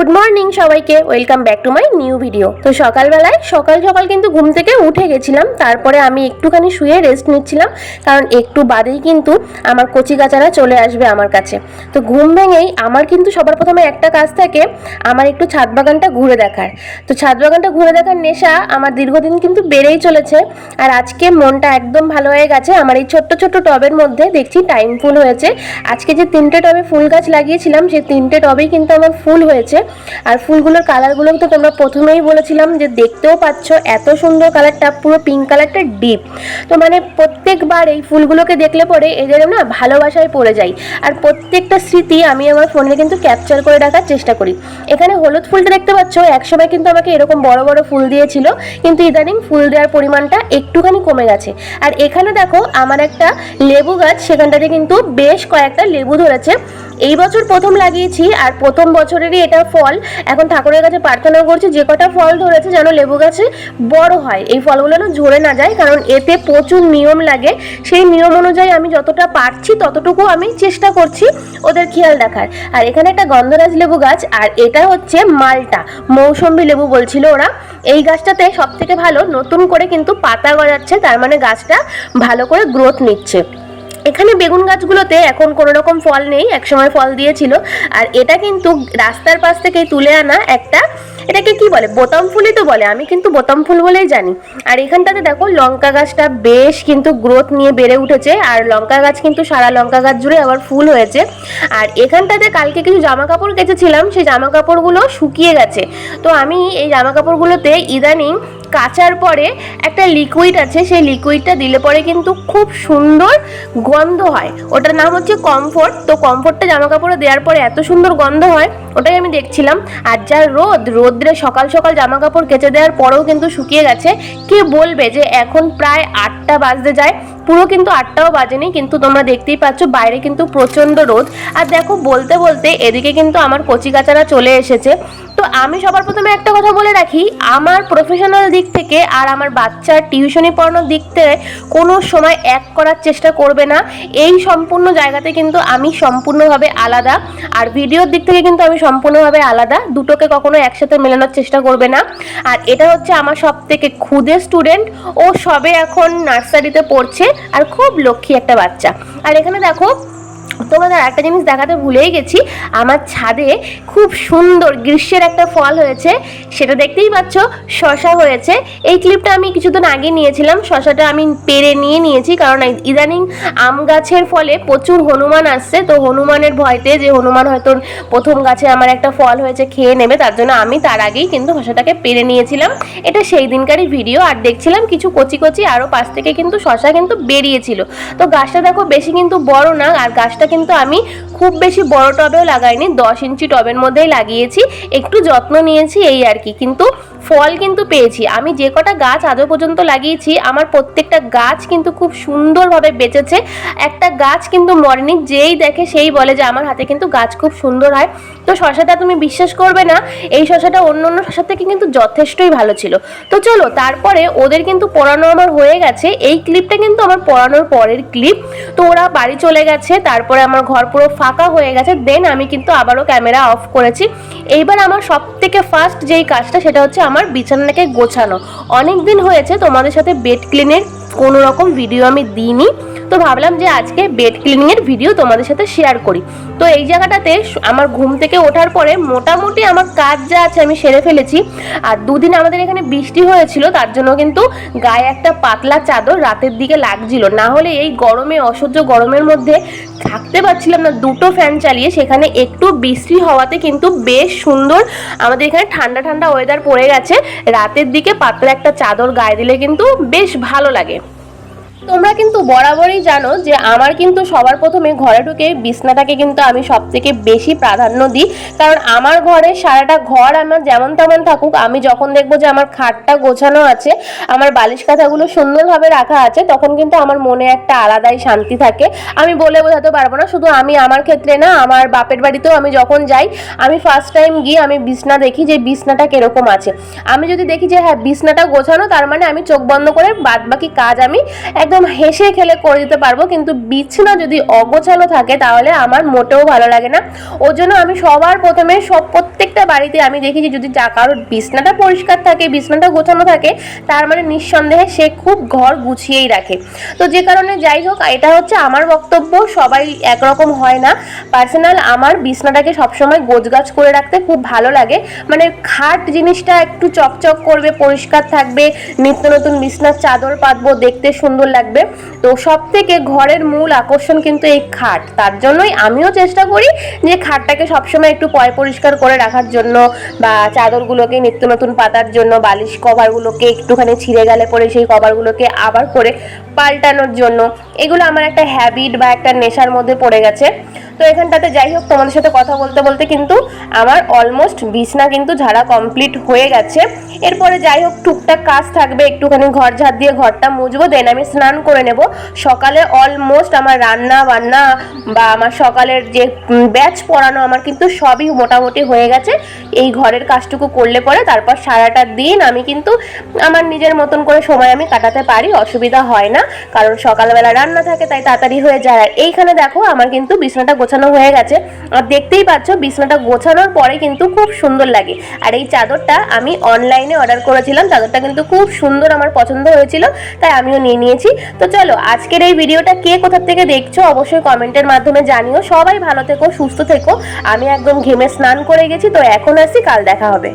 Good morning সবাইকে welcome back to my new video তো সকালবেলায় সকাল সকাল কিন্তু ঘুম থেকে উঠে গেছিলাম, তারপরে আমি একটুখানি শুয়ে রেস্ট নিচ্ছিলাম, কারণ একটু বাদেই কিন্তু আমার কচি গাচারা চলে আসবে আমার কাছে। তো ঘুম ভেঙেই আমার কিন্তু সবার প্রথমে একটা কাজ থাকে, আমার একটু ছাদ বাগানটা ঘুরে দেখার। তো ছাদ বাগানটা ঘুরে দেখার নেশা আমার দীর্ঘদিন কিন্তু বেড়েই চলেছে, আর আজকে মনটা একদম ভালো হয়ে গেছে। আমার এই ছোট্ট ছোট্ট টবের মধ্যে দেখছি টাইম ফুল হয়েছে। আজকে যে তিনটে টবে ফুল গাছ লাগিয়েছিলাম, সেই তিনটে টবেই কিন্তু আমার ফুল হয়েছে। আর ফুলগুলোর কালারগুলো তো তোমরা প্রথমেই বলেছিলাম যে দেখতেও পাচ্ছ এত সুন্দর কালারটা, পুরো পিঙ্ক কালারটা ডিপ তো মানে প্রত্যেকবার এই ফুলগুলোকে দেখলে পরে এদের না ভালোবাসায় পড়ে যাই। আর প্রত্যেকটা স্মৃতি আমি আমার ফোনে কিন্তু ক্যাপচার করে রাখার চেষ্টা করি। এখানে হলুদ ফুলটা দেখতে পাচ্ছ, একসময় কিন্তু আমাকে এরকম বড় বড় ফুল দিয়েছিল, কিন্তু ইদানিং ফুল দেওয়ার পরিমাণটা একটুখানি কমে গেছে। আর এখানে দেখো, আমার একটা লেবু গাছ, সেখানটাতে কিন্তু বেশ কয়েকটা লেবু ধরেছে। এই বছর প্রথম লাগিয়েছি আর প্রথম বছরেরই এটা ফল। এখন ঠাকুরের কাছে প্রার্থনা করছি, যে কটা ফল ধরেছে যেন লেবু গাছে বড় হয়। এই ফলগুলো যেন ঝরে না যায়, কারণ এতে প্রচুর নিয়ম লাগে। সেই নিয়ম অনুযায়ী আমি যতটা পারছি ততটুকু আমি চেষ্টা করছি ওদের খেয়াল রাখার। আর এখানে একটা গন্ধরাজ লেবু গাছ, আর এটা হচ্ছে মালটা। মৌসম্বি লেবু বলছিল ওরা। এই গাছটাতে সব থেকে ভালো, নতুন করে কিন্তু পাতা গজাচ্ছে, তার মানে গাছটা ভালো করে গ্রোথ নিচ্ছে। এখানে বেগুন গাছগুলোতে এখন কোনো রকম ফল নেই, একসময় ফল দিয়েছিল। আর এটা কিন্তু রাস্তার পাশ থেকে তুলে আনা একটা এটাকে কি বলে? বোতাম ফুলই তো বলে, আমি কিন্তু বোতাম ফুল বলেই জানি। আর এখানটাতে দেখো, লঙ্কা গাছটা বেশ কিন্তু গ্রোথ নিয়ে বেড়ে উঠেছে, আর লঙ্কা গাছ কিন্তু সারা লঙ্কা গাছ জুড়ে আবার ফুল হয়েছে। আর এখানটাতে কালকে কিছু জামা কাপড় কেচেছিলাম, সেই জামা কাপড়গুলো শুকিয়ে গেছে। তো আমি এই জামা কাপড়গুলোতে ইদানিং কাচার পরে একটা লিকুইড আছে, সেই লিকুইডটা দিলে পরে কিন্তু খুব সুন্দর গন্ধ হয়। ওটার নাম হচ্ছে কমফোর্ট তো কমফোর্টটা জামা কাপড়ে দেওয়ার পরে এত সুন্দর গন্ধ হয়, ওটাই আমি দেখছিলাম। আর যা রোদ রোদ্রে সকাল সকাল জামা কাপড় কেচে দেওয়ার পরেও কিন্তু শুকিয়ে গেছে। কে বলবে যে এখন প্রায় আটটা বাজতে যায়। পুরো কিন্তু আটটাও বাজেনি, কিন্তু তোমরা দেখতেই পাচ্ছ বাইরে কিন্তু প্রচণ্ড রোদ। আর দেখো, বলতে বলতে এদিকে কিন্তু আমার কচি কাচারা চলে এসেছে। তো আমি সবার প্রথমে একটা কথা বলে রাখি, আমার প্রফেশনাল দিক থেকে আর আমার বাচ্চার টিউশনি পড়ানোর দিক থেকে কোনো সময় এক করার চেষ্টা করবে না। এই সম্পূর্ণ জায়গাতে কিন্তু আমি সম্পূর্ণভাবে আলাদা। আর ভিডিওর দিক থেকে কিন্তু আমি সম্পূর্ণভাবে আলাদা, দুটোকে কখনো একসাথে মেলানোর চেষ্টা করবে না। আর এটা হচ্ছে আমার সব থেকে ক্ষুদে স্টুডেন্ট ও সবে এখন নার্সারিতে পড়ছে। আর খুব লক্ষ্মী একটা বাচ্চা। আর এখানে দেখো তোমাদের একটা জিনিস দেখাতে ভুলেই গেছি। আমার ছাদে খুব সুন্দর গ্রীষ্মের একটা ফল হয়েছে, সেটা দেখতেই পাচ্ছ, শশা হয়েছে। এই ক্লিপটা আমি কিছুদিন আগে নিয়েছিলাম, শশাটা আমি পেরে নিয়ে নিয়েছি, কারণ ইদানিং আম গাছের ফলে প্রচুর হনুমান আসছে। তো হনুমানের ভয়তে যে হনুমান হয়তো প্রথম গাছে আমার একটা ফল হয়েছে, খেয়ে নেবে, তার জন্য আমি তার আগেই কিন্তু শশাটাকে পেরে নিয়েছিলাম। এটা সেই দিনকারই ভিডিও আর দেখছিলাম কিছু কচি কচি আরও পাশ থেকে কিন্তু শশা কিন্তু বেরিয়েছিল। তো গাছটা দেখো, বেশি কিন্তু বড় না, আর গাছটা কিন্তু আমি খুব বেশি বড় টবেও লাগাইনি, দশ ইঞ্চি টবের মধ্যেই লাগিয়েছি, একটু যত্ন নিয়েছি এই আর কি। কিন্তু ফল কিন্তু পেয়েছি। আমি যে কটা গাছ আজও পর্যন্ত লাগিয়েছি, আমার প্রত্যেকটা গাছ কিন্তু খুব সুন্দরভাবে বেঁচেছে। একটা গাছ কিন্তু মরেনি, যেই দেখে সেই বলে যে আমার হাতে কিন্তু গাছ খুব সুন্দর হয়। তো শশাটা তুমি বিশ্বাস করবে না, এই শশাটা অন্য অন্য শশার থেকে কিন্তু যথেষ্টই ভালো ছিল। তো চলো, তারপরে ওদের কিন্তু পড়ানো আমার হয়ে গেছে। এই ক্লিপটা কিন্তু আমার পড়ানোর পরের ক্লিপ। তো ওরা বাড়ি চলে গেছে, তারপরে আমার ঘর পুরো ফাঁকা হয়ে গেছে দেন আমি কিন্তু আবারও ক্যামেরা অফ করেছি। এইবার আমার সব থেকে ফার্স্ট যেই কাজটা, সেটা হচ্ছে আমার বিছানাটাকে গোছানো। অনেক দিন হয়েছে তোমাদের সাথে বেড ক্লিনের কোনো রকম ভিডিও আমি দিইনি। তো ভাবলাম যে আজকে বেড ক্লিনিংয়ের ভিডিও তোমাদের সাথে শেয়ার করি। তো এই জায়গাটাতে আমার ঘুম থেকে ওঠার পরে মোটামুটি আমার কাজ যা আছে আমি সেরে ফেলেছি। আর দুদিন আমাদের এখানে বৃষ্টি হয়েছিল, তার জন্য কিন্তু গায়ে একটা পাতলা চাদর রাতের দিকে লাগছিল। না হলে এই গরমে, অসহ্য গরমের মধ্যে থাকতে পারছিলাম না, দুটো ফ্যান চালিয়ে সেখানে একটু বৃষ্টি হওয়াতে কিন্তু বেশ সুন্দর আমাদের এখানে ঠান্ডা ঠান্ডা ওয়েদার পড়ে গেছে। রাতের দিকে পাতলা একটা চাদর গায়ে দিলে কিন্তু বেশ ভালো লাগে। তোমরা কিন্তু বরাবরই জানো যে আমার কিন্তু সবার প্রথমে ঘরে ঢুকে বিছনাটাকে কিন্তু আমি সব থেকে বেশি প্রাধান্য দিই। কারণ আমার ঘরে সারাটা ঘর আমার যেমন তেমন থাকুক, আমি যখন দেখব যে আমার খাটটা গোছানো আছে, আমার বালিশ কাঁথাগুলো সুন্দরভাবে রাখা আছে, তখন কিন্তু আমার মনে একটা আলাদাই শান্তি থাকে। আমি বলে বোঝাতে পারব না, শুধু আমি আমার ক্ষেত্রে না, আমার বাপের বাড়িতেও আমি যখন যাই, আমি ফার্স্ট টাইম গিয়ে আমি বিছনা দেখি যে বিছনাটা কীরকম আছে। আমি যদি দেখি যে হ্যাঁ বিছনাটা গোছানো, তার মানে আমি চোখ বন্ধ করে বাদ বাকি কাজ আমি একদম হেসে খেলে করে দিতে পারব, কিন্তু বিছনা যদি অগোছালো থাকে তাহলে আমার মোটেও ভালো লাগে না। ওর জন্য আমি সবার প্রথমে সব প্রত্যেকটা বাড়িতে আমি দেখি যে যদি কারোর বিছনাটা পরিষ্কার থাকে, বিছনাটা গোছানো থাকে, তার মানে নিঃসন্দেহে সে খুব ঘর গুছিয়েই রাখে। তো যে কারণে যাই হোক, এটা হচ্ছে আমার বক্তব্য, সবাই একরকম হয় না। পার্সোনাল আমার বিছনাটাকে সবসময় গোছগাছ করে রাখতে খুব ভালো লাগে। মানে খাট জিনিসটা একটু চকচক করবে, পরিষ্কার থাকবে, নিত্য নতুন বিছনার চাদর পাতবো, দেখতে সুন্দর লাগবে তো সব থেকে ঘরের মূল আকর্ষণ কিন্তু এই খাট। তার জন্যই আমিও চেষ্টা করি যে খাটটাকে সবসময় একটু পয় পরিষ্কার করে রাখার জন্য বা চাদরগুলোকে নিত্য নতুন পাতার জন্য, বালিশ কভারগুলোকে একটুখানি ছিঁড়ে গেলে পরে সেই কভারগুলোকে আবার করে পাল্টানোর জন্য। এগুলো আমার একটা হ্যাবিট বা একটা নেশার মধ্যে পড়ে গেছে। তো এখানটাতে যাই হোক, তোমাদের সাথে কথা বলতে বলতে কিন্তু আমার অলমোস্ট বিছনা কিন্তু ঝাড়া কমপ্লিট হয়ে গেছে। এরপরে যাই হোক, টুকটাক কাজ থাকবে, একটুখানি ঘর ঝাড় দিয়ে ঘরটা মুছবো দেন আমি স্নান করে নেব। সকালে অলমোস্ট আমার রান্না বান্না বা আমার সকালের যে ব্যাচ পড়ানো আমার কিন্তু সবই মোটামুটি হয়ে গেছে। এই ঘরের কাজটুকু করলে পরে তারপর সারাটা দিন আমি কিন্তু আমার নিজের মতন করে সময় আমি কাটাতে পারি, অসুবিধা হয় না। কারণ সকালবেলা রান্না থাকে, তাই তাড়াতাড়ি হয়ে যায়। আর এইখানে দেখো, আমার কিন্তু বিছনাটা গোছানো হয়ে গেছে। আর দেখতেই পাচ্ছ, বিছনাটা গোছানোর পরে কিন্তু খুব সুন্দর লাগে। আর এই চাদরটা আমি অনলাইনে অর্ডার করেছিলাম। চাদরটা কিন্তু খুব সুন্দর আমার পছন্দ হয়েছিল, তাই আমিও নিয়ে নিয়েছি। তো চলো, আজকের এই ভিডিওটা কে কোথা থেকে দেখছ অবশ্যই কমেন্টের মাধ্যমে জানিও। সবাই ভালো থেকো, সুস্থ থেকো। আমি একদম ঘেমে স্নান করে গেছি, তো এখন আসি, কাল দেখা হবে।